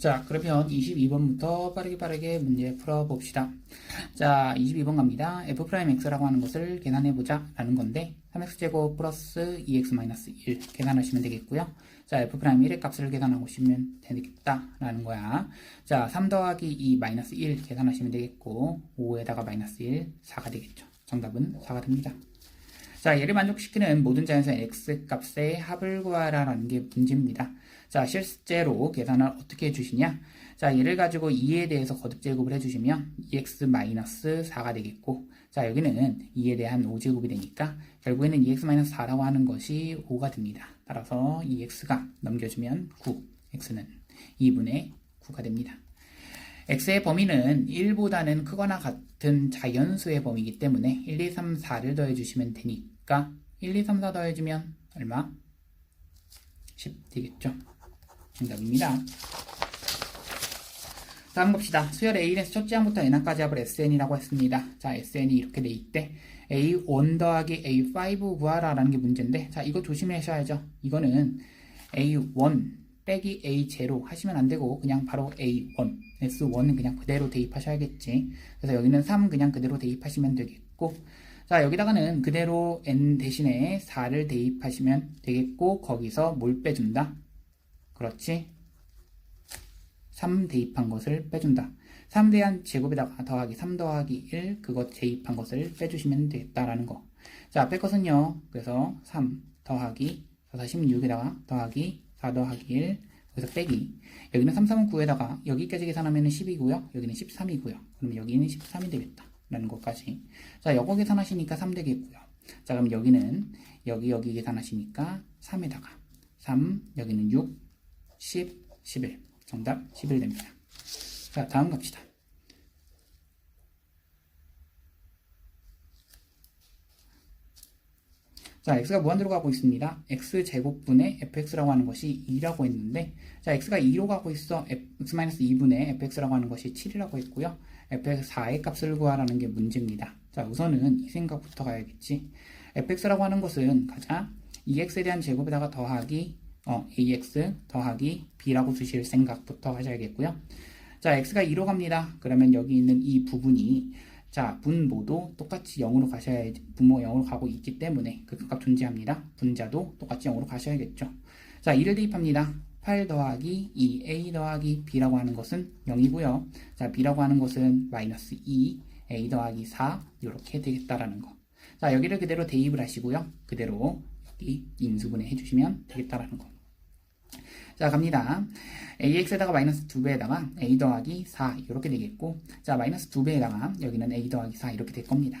자, 그러면 22번부터 빠르게 빠르게 문제 풀어봅시다. 자, 22번 갑니다. f'x라고 하는 것을 계산해보자 라는 건데 3x제곱 플러스 2x-1 계산하시면 되겠고요. 자, f'1의 값을 계산하고 싶으면 되겠다 라는 거야. 자, 3 더하기 2 마이너스 1 계산하시면 되겠고 5에다가 마이너스 1, 4가 되겠죠. 정답은 4가 됩니다. 자, 얘를 만족시키는 모든 자연수의 x 값의 합을 구하라는 게 문제입니다. 자, 실제로 계산을 어떻게 해주시냐? 자, 얘를 가지고 2에 대해서 거듭 제곱을 해주시면 2x-4가 되겠고, 자, 여기는 2에 대한 5제곱이 되니까 결국에는 2x-4라고 하는 것이 5가 됩니다. 따라서 2x가 넘겨주면 9, x는 2분의 9가 됩니다. x의 범위는 1보다는 크거나 같은 자연수의 범위이기 때문에 1, 2, 3, 4를 더해주시면 되니 까 1, 2, 3, 4 더해주면 얼마? 10 되겠죠. 정답입니다. 다음 봅시다. 수열 A에서 첫째 항부터 n항까지 합을 SN이라고 했습니다. 자, SN이 이렇게 돼 있대. A1 더하기 A5 구하라라는 게 문제인데, 자, 이거 조심하셔야죠. 이거는 A1 빼기 A0 하시면 안 되고, 그냥 바로 A1, S1은 그냥 그대로 대입하셔야겠지. 그래서 여기는 3 그냥 그대로 대입하시면 되겠고, 자, 여기다가는 그대로 n 대신에 4를 대입하시면 되겠고, 거기서 뭘 빼준다? 그렇지? 3 대입한 것을 빼준다. 3 대한 제곱에다가 더하기 3 더하기 1 그것 대입한 것을 빼주시면 되겠다라는 거. 자, 앞에 것은요. 그래서 3 더하기 46에다가 더하기 4 더하기 1 그래서 빼기 여기는 3, 3은 9에다가 여기까지 계산하면 10이고요. 여기는 13이고요. 그러면 여기는 13이 되겠다. 라는 것까지. 자, 요거 계산하시니까 3 되겠고요. 자, 그럼 여기는 여기 여기 계산하시니까 3에다가 3 여기는 6 10 11 정답 11 됩니다. 자, 다음 갑시다. 자, x가 무한대로 가고 있습니다. x제곱분의 fx라고 하는 것이 2라고 했는데 자, x가 2로 가고 있어 x-2분의 fx라고 하는 것이 7이라고 했고요. Fx 4의 값을 구하라는 게 문제입니다. 자, 우선은 이 생각부터 가야겠지. fx라고 하는 것은 가자 2x에 대한 제곱에다가 더하기 어, ax 더하기 b라고 두실 생각부터 하셔야겠고요. 자, x가 2로 갑니다. 그러면 여기 있는 이 부분이 자, 분모도 똑같이 0으로 가셔야 분모 0으로 가고 있기 때문에 그 값 존재합니다. 분자도 똑같이 0으로 가셔야겠죠. 자, 2를 대입합니다. 8 더하기 2, a 더하기 b라고 하는 것은 0이고요. 자, b라고 하는 것은 마이너스 2, a 더하기 4 이렇게 되겠다라는 거. 자, 여기를 그대로 대입을 하시고요. 그대로 여기 인수분해 해주시면 되겠다라는 거. 자 갑니다. ax에다가 마이너스 2배에다가 a 더하기 4 이렇게 되겠고 자 마이너스 2배에다가 여기는 a 더하기 4 이렇게 될 겁니다.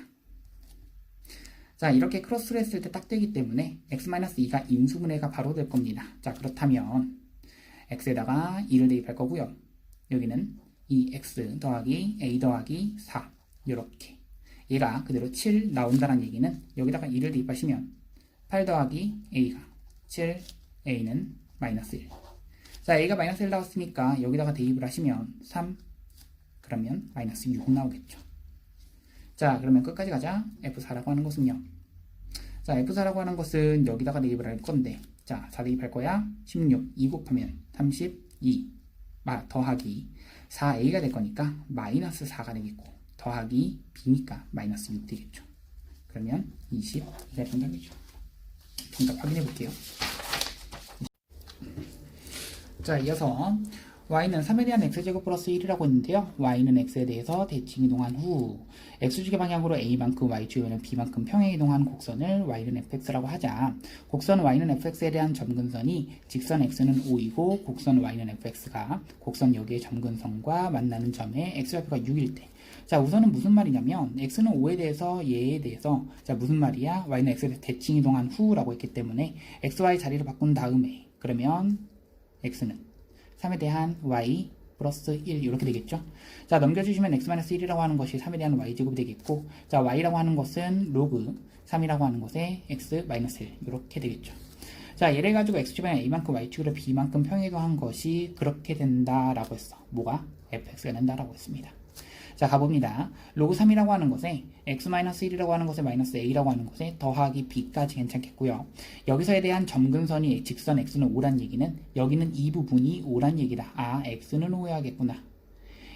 자 이렇게 크로스를 했을 때 딱 되기 때문에 x-2가 인수분해가 바로 될 겁니다. 자 그렇다면 x에다가 2를 대입할 거고요. 여기는 이 x 더하기 a 더하기 4 이렇게 얘가 그대로 7 나온다는 얘기는 여기다가 2를 대입하시면 8 더하기 a가 7 a는 마이너스 1 자, a가 마이너스 1 나왔으니까 여기다가 대입을 하시면 3 그러면 마이너스 6 나오겠죠. 자, 그러면 끝까지 가자. F4라고 하는 것은요. 자, F4라고 하는 것은 여기다가 대입을 할 건데 자, 4 대입할 거야. 16, 2 곱하면 32 마, 더하기 4a가 될 거니까 마이너스 4가 되겠고 더하기 b니까 마이너스 6 되겠죠. 그러면 22가 정답이죠. 정답 확인해 볼게요. 자, 이어서 y는 3에 대한 x제곱 플러스 1이라고 했는데요. y는 x에 대해서 대칭 이동한 후 x축의 방향으로 a만큼 y축에는 b만큼 평행 이동한 곡선을 y는 fx라고 하자. 곡선 y는 fx에 대한 점근선이 직선 x는 5이고 곡선 y는 fx가 곡선 여기의 점근선과 만나는 점의 x좌표가 6일 때 자, 우선은 무슨 말이냐면 x는 5에 대해서 얘에 대해서 자, 무슨 말이야? y는 x에 대칭 이동한 후라고 했기 때문에 xy 자리를 바꾼 다음에 그러면 x는 3에 대한 y 플러스 1 이렇게 되겠죠. 자 넘겨주시면 x-1이라고 하는 것이 3에 대한 y제곱이 되겠고 자 y라고 하는 것은 로그 3이라고 하는 것에 x-1 이렇게 되겠죠. 자 얘를 가지고 x축에 a만큼 y축으로 b만큼 평행한 것이 그렇게 된다라고 했어. 뭐가? fx가 된다라고 했습니다. 자, 가봅니다. 로그 3이라고 하는 것에 x-1이라고 하는 것에 마이너스 a라고 하는 것에 더하기 b까지 괜찮겠고요. 여기서에 대한 점근선이 직선 x는 5란 얘기는 여기는 이 부분이 5란 얘기다. 아, x는 5야겠구나.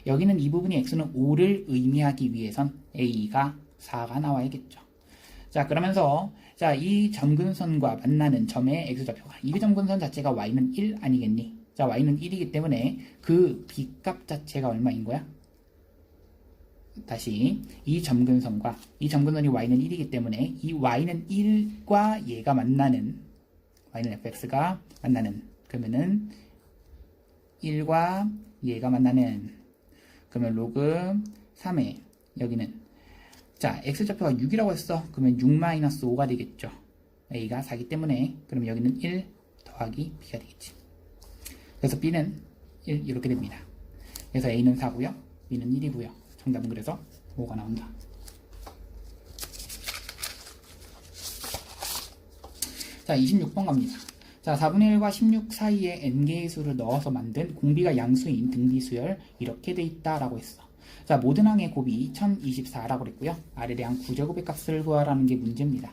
여기는 이 부분이 x는 5를 의미하기 위해선 a가 4가 나와야겠죠. 자, 그러면서 자, 이 점근선과 만나는 점의 x좌표가 이 점근선 자체가 y는 1 아니겠니? 자, y는 1이기 때문에 그 b값 자체가 얼마인 거야? 다시 이 점근선과 이 점근선이 y는 1이기 때문에 이 y는 1과 얘가 만나는 y는 fx가 만나는. 그러면은 1과 얘가 만나는. 그러면 로그 3에 여기는. 자 x좌표가 6이라고 했어. 그러면 6-5가 되겠죠. a가 4기 때문에 그럼 여기는 1 더하기 b가 되겠지. 그래서 b는 1 이렇게 됩니다. 그래서 a는 4고요. b는 1이고요 정답은 그래서 5가 나온다. 자 26번 갑니다. 자 4분의 1과 16 사이에 n개의 수를 넣어서 만든 공비가 양수인 등비수열 이렇게 돼 있다라고 했어. 자 모든 항의 곱이 1024라고 그랬고요. 아래 대한 구제곱의 값을 구하라는 게 문제입니다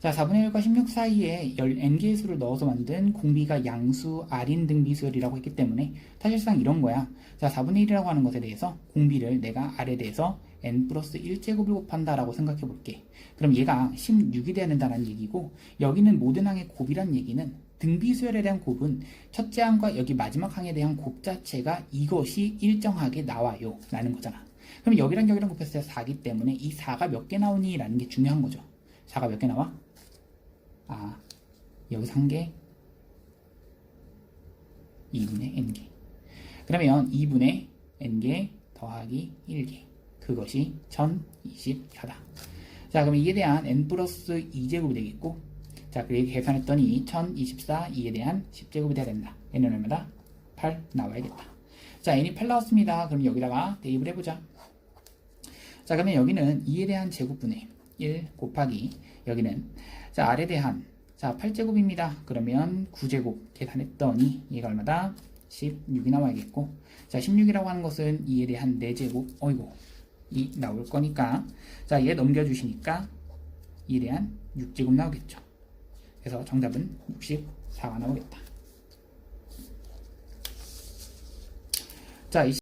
자 4분의 1과 16 사이에 열 n개의 수를 넣어서 만든 공비가 양수 R인 등비수열이라고 했기 때문에 사실상 이런 거야. 자 4분의 1이라고 하는 것에 대해서 공비를 내가 R에 대해서 n 플러스 1제곱을 곱한다라고 생각해 볼게. 그럼 얘가 16이 돼야 된다는 얘기고 여기는 모든 항의 곱이란 얘기는 등비수열에 대한 곱은 첫째 항과 여기 마지막 항에 대한 곱 자체가 이것이 일정하게 나와요. 라는 거잖아. 그럼 여기랑 여기랑 곱했을 때 4기 때문에 이 4가 몇 개 나오니 라는 게 중요한 거죠. 4가 몇 개 나와? 아 여기서 한개? 2분의 n개. 그러면 2분의 n개 더하기 1개. 그것이 1024다. 자 그럼 이에 대한 n 플러스 2제곱이 되겠고 자 그리고 계산했더니 1024 2에 대한 10제곱이 돼야 된다. n은 얼마다? 8 나와야겠다. 자 n이 8 나왔습니다. 그럼 여기다가 대입을 해보자. 자 그러면 여기는 2에 대한 제곱분의 1 곱하기 여기는 자 r에 대한 자 8제곱입니다. 그러면 9제곱 계산했더니 얘가 얼마다? 16이 나와야겠고. 자 16이라고 하는 것은 2에 대한 4제곱. 어이고 이 나올 거니까. 자 얘 넘겨주시니까 2에 대한 6제곱 나오겠죠. 그래서 정답은 64가 나오겠다. 자